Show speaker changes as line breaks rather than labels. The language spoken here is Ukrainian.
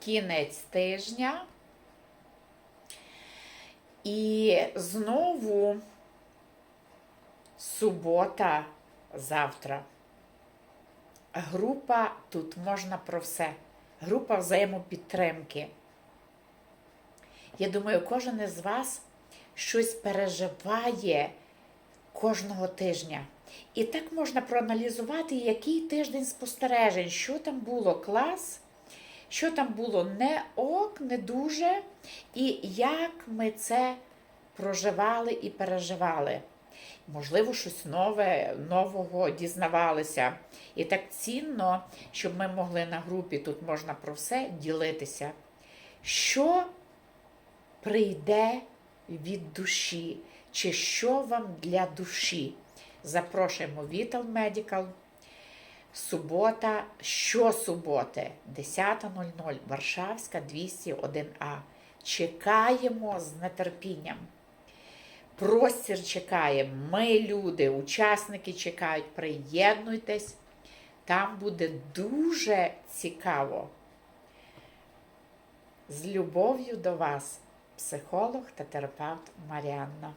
кінець тижня. І знову субота завтра. Група тут можна про все. Група взаємопідтримки. Я думаю, кожен із вас щось переживає кожного тижня. І так можна проаналізувати, який тиждень спостережень, що там було клас, що там було не ок, не дуже, і як ми це проживали і переживали. Можливо, щось нове, нового дізнавалися. І так цінно, щоб ми могли на групі, тут можна про все ділитися. Що прийде від душі, чи що вам для душі? Запрошуємо Vital Medical. Субота, щосуботи, 10.00, Варшавська, 201А. Чекаємо з нетерпінням. Простір чекає, ми люди, учасники чекають, приєднуйтесь. Там буде дуже цікаво. З любов'ю до вас, психолог та терапевт Маріанна.